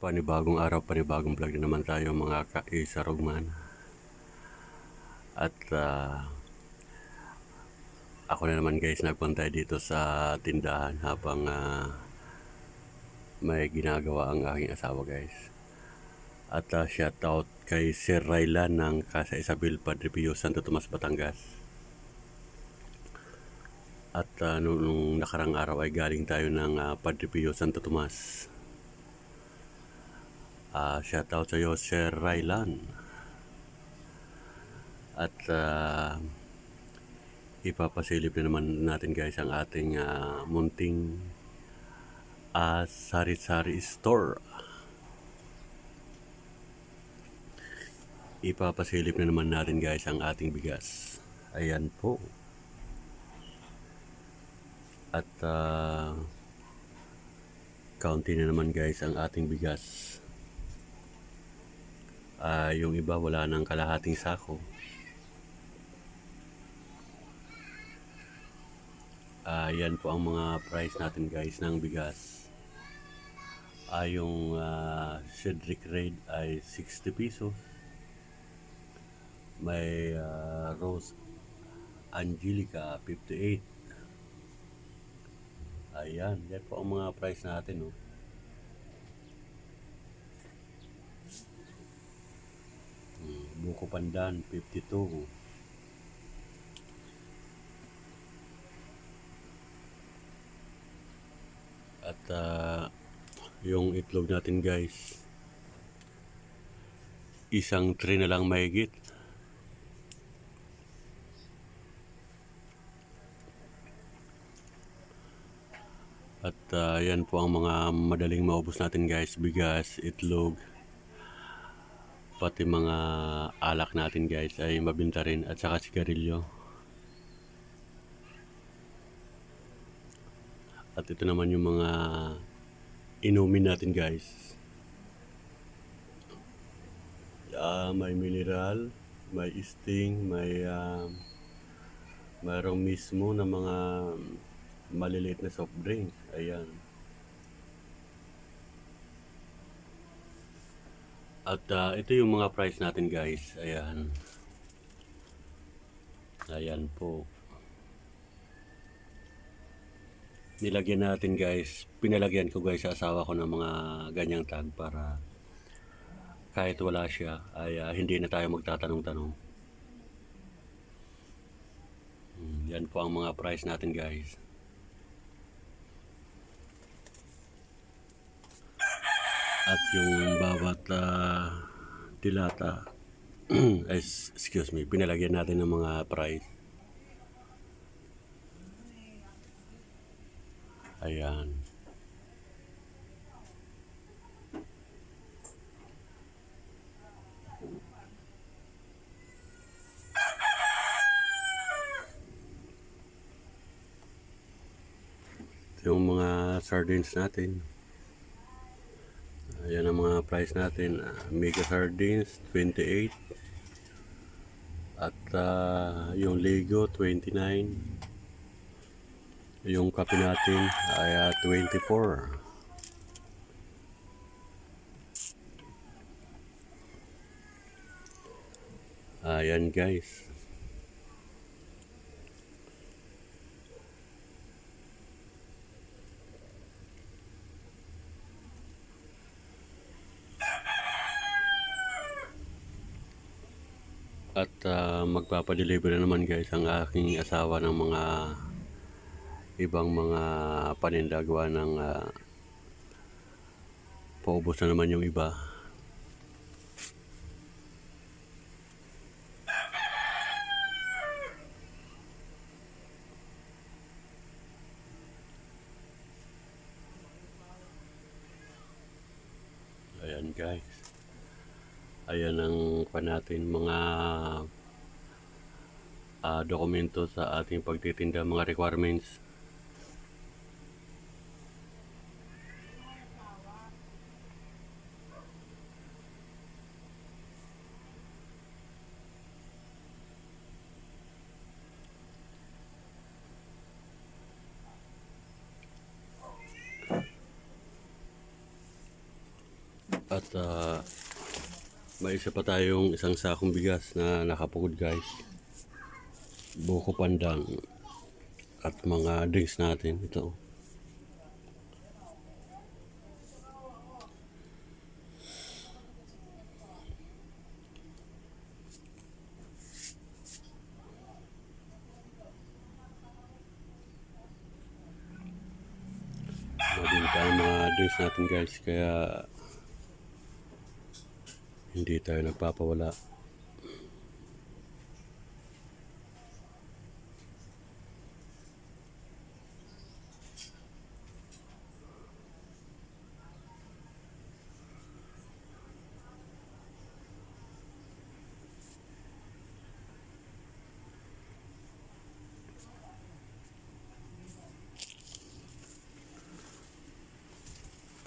Panibagong araw, panibagong vlog na naman tayo mga kaisarugman. At ah, ako na naman guys nagpunta dito sa tindahan habang ah, may ginagawa ang aking asawa guys. At uh, shout out kay Sir Raylan ng Casa Isabel Padre Pio Santo Tomas Batangas. At ah, nung, nung nakarang araw ay galing tayo ng ah, Padre Pio Santo Tomas. Ah, shout out sa iyo, Sir Raylan. At ah, ipapasilip na naman natin guys ang ating ah, munting ah, sari-sari store. Ipapasilip na naman natin guys ang ating bigas. Ayan po. At ah, kaunti na naman guys ang ating bigas. Ah, yung iba wala nang kalahating sako. Ah, yan po ang mga price natin guys ng bigas. Ah, yung ah, Cedric Raid ay 60 pesos. May ah, Rose Angelica 58. Ayan, yan po ang mga price natin. Oh. Buko Pandan 52. At ah, yung itlog natin guys, isang tray na lang mahigit. At ah, yan po ang mga madaling maubos natin guys, bigas, itlog, pati mga alak natin guys ay mabinta rin at saka sigarilyo. At ito naman yung mga inumin natin guys. Ah, may mineral, may sting, may ah, mayroong mismo na mga maliliit na soft drinks. Ayan. At ah, ito yung mga price natin guys. Ayan. Ayan po. Nilagyan natin guys. Pinalagyan ko guys sa asawa ko ng mga ganyang tag para kahit wala siya ay ah, hindi na tayo magtatanong-tanong. Hmm, Yan po ang mga price natin guys. At yung bawat ah, dilata, excuse me, pinalagyan natin ng mga price. Ayan. Yung mga sardines natin. Ayan ang mga price natin. Ah, Mega sardines, 28. At ah, yung Lego, 29. Yung kape natin ay ah, 24. Ayan guys. At ah, magpapadeliver na naman guys ang aking asawa ng mga ibang mga paninda gawa ng ah, paubos na naman yung iba. Ayan guys ayan ang pa natin mga uh, dokumento sa ating pagtitinda mga requirements. At uh, may isa pa tayong isang sakong bigas na nakapugod guys. Buko pandang at mga drinks natin ito. Mabinta ang mga drinks natin guys kaya hindi tayo nagpapawala.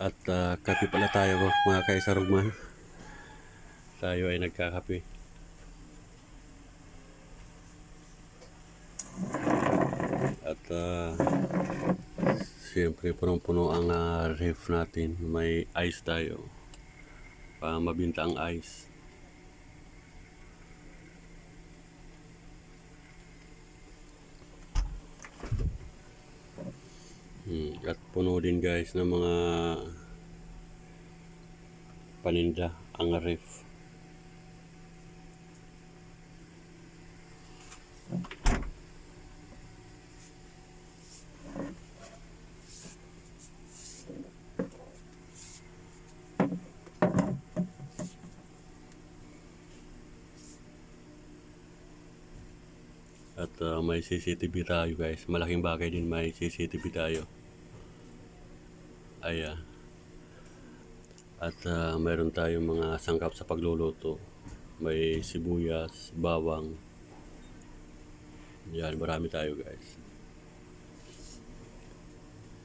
At ah, kape pala tayo mga kaisarugman. Tayo ay nagkakape. At ah, siyempre punong-puno ang ah, ref natin. May ice tayo. Para mabinta ang ice. Hmm, At puno din guys ng mga paninda ang ref. At ah, may CCTV tayo guys. Malaking bagay din may CCTV tayo. Ayan. At ah, mayroon tayong mga sangkap sa pagluluto. May sibuyas, bawang. Yan, marami tayo guys.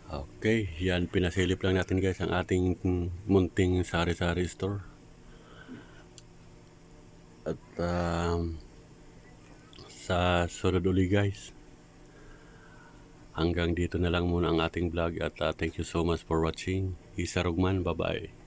Okay, yan pinasilip lang natin guys ang ating munting sari-sari store. At um, sa sunod uli guys. Hanggang dito na lang muna ang ating vlog at ah, thank you so much for watching. Isa Rugman, bye-bye.